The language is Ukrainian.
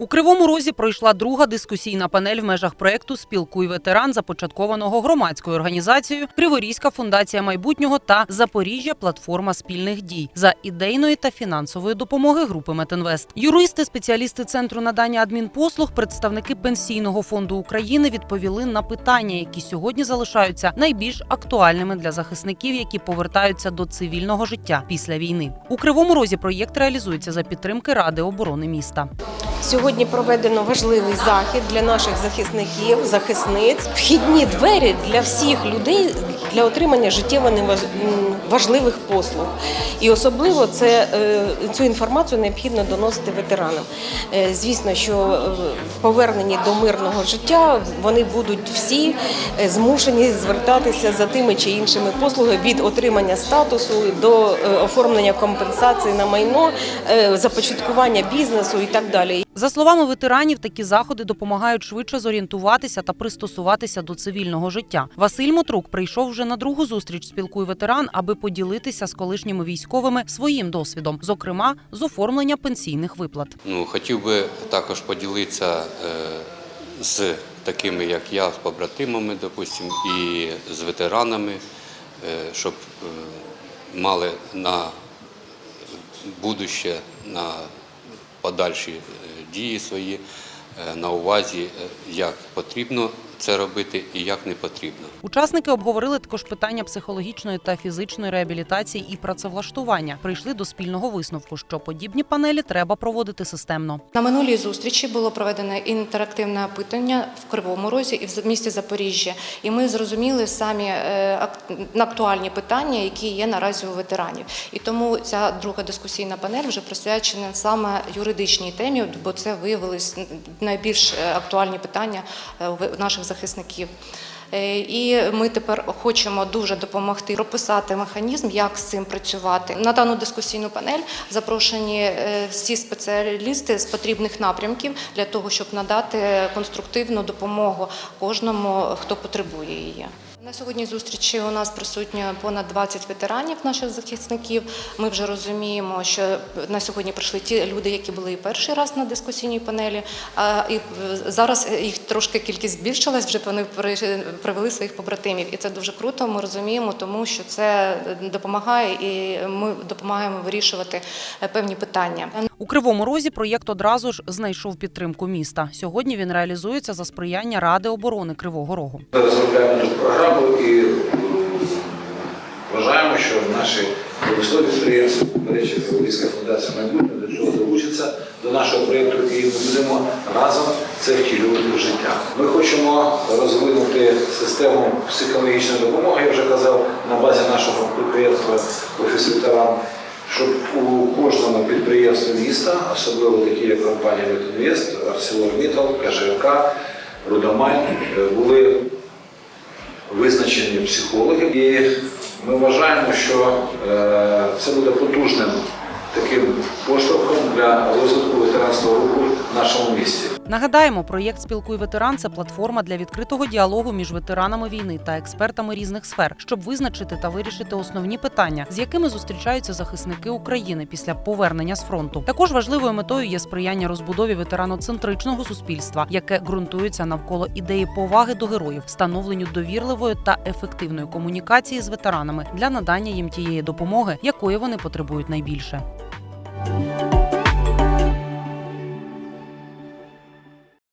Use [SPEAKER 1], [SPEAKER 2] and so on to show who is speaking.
[SPEAKER 1] У Кривому Розі пройшла друга дискусійна панель в межах проекту Спілкуй ветеран, започаткованого громадською організацією Криворізька фундація майбутнього та Запоріжжя платформа спільних дій за ідейної та фінансової допомоги групи Метинвест. Юристи, спеціалісти центру надання адмінпослуг, представники пенсійного фонду України відповіли на питання, які сьогодні залишаються найбільш актуальними для захисників, які повертаються до цивільного життя після війни. У Кривому Розі проєкт реалізується за підтримки Ради оборони міста.
[SPEAKER 2] Сьогодні проведено важливий захід для наших захисників, захисниць. Вхідні двері для всіх людей для отримання життєво важливих послуг. І особливо це е, цю інформацію необхідно доносити ветеранам. Е, Звісно, що е, в поверненні до мирного життя вони будуть всі змушені звертатися за тими чи іншими послугами від отримання статусу до оформлення компенсації на майно, започаткування бізнесу і так далі.
[SPEAKER 1] За словами ветеранів, такі заходи допомагають швидше зорієнтуватися та пристосуватися до цивільного життя. Василь Мотрук прийшов вже на другу зустріч спілкуй ветеран, аби поділитися з колишніми військовими своїм досвідом, зокрема з оформлення пенсійних виплат.
[SPEAKER 3] Ну, хотів би також поділитися е, з такими, як я, з побратимами, допустим, і з ветеранами, е, щоб е, мали на будуще, на подальші дії свої е, на увазі, е, як потрібно це робити і як не потрібно.
[SPEAKER 1] Учасники обговорили також питання психологічної та фізичної реабілітації і працевлаштування. Прийшли до спільного висновку, що подібні панелі треба проводити системно.
[SPEAKER 4] На минулій зустрічі було проведено інтерактивне опитування в Кривому Розі і в місті Запоріжжя. І ми зрозуміли самі е, ак- актуальні питання, які є наразі у ветеранів. І тому ця друга дискусійна панель вже присвячена саме юридичній темі, бо це виявились найбільш е, актуальні питання е, у наших захисників. Е, І ми тепер хочемо дуже допомогти прописати механізм, як з цим працювати. На дану дискусійну панель запрошені е, всі спеціалісти з потрібних напрямків для того, щоб надати конструктивну допомогу кожному, хто потребує її. На сьогодні зустрічі у нас присутні понад 20 ветеранів наших захисників. Ми вже розуміємо, що на сьогодні прийшли ті люди, які були і перший раз на дискусійній панелі. А і зараз їх трошки кількість збільшилась. Вже вони привели своїх побратимів, і це дуже круто. Ми розуміємо, тому що це допомагає, і ми допомагаємо вирішувати е, певні питання.
[SPEAKER 1] У Кривому Розі проєкт одразу ж знайшов підтримку міста. Сьогодні він реалізується за сприяння Ради оборони Кривого Рогу.
[SPEAKER 5] Розробляємо цю програму і вважаємо, що наші промислові підприємці, до речі, Криворізька фундація майбутнє до цього долучиться до нашого проєкту і ми будемо разом це втілювати в життя. Ми хочемо розвинути систему психологічної допомоги, я вже казав, на базі нашого підприємства Офіс ветеран, щоб у кожному підприємстві міста, особливо такі як компанія Метинвест, ArcelorMittal, КЖК, Рудомайн, е, були визначені психологи, і ми вважаємо, що е, це буде потужним таким поштовхом для розвитку ветеранського руху в нашому місті.
[SPEAKER 1] Нагадаємо, проєкт Спілкуй ветеран це платформа для відкритого діалогу між ветеранами війни та експертами різних сфер, щоб визначити та вирішити основні питання, з якими зустрічаються захисники України після повернення з фронту. Також важливою метою є сприяння розбудові ветераноцентричного суспільства, яке ґрунтується навколо ідеї поваги до героїв, встановленню довірливої та ефективної комунікації з ветеранами для надання їм тієї допомоги, якої вони потребують найбільше.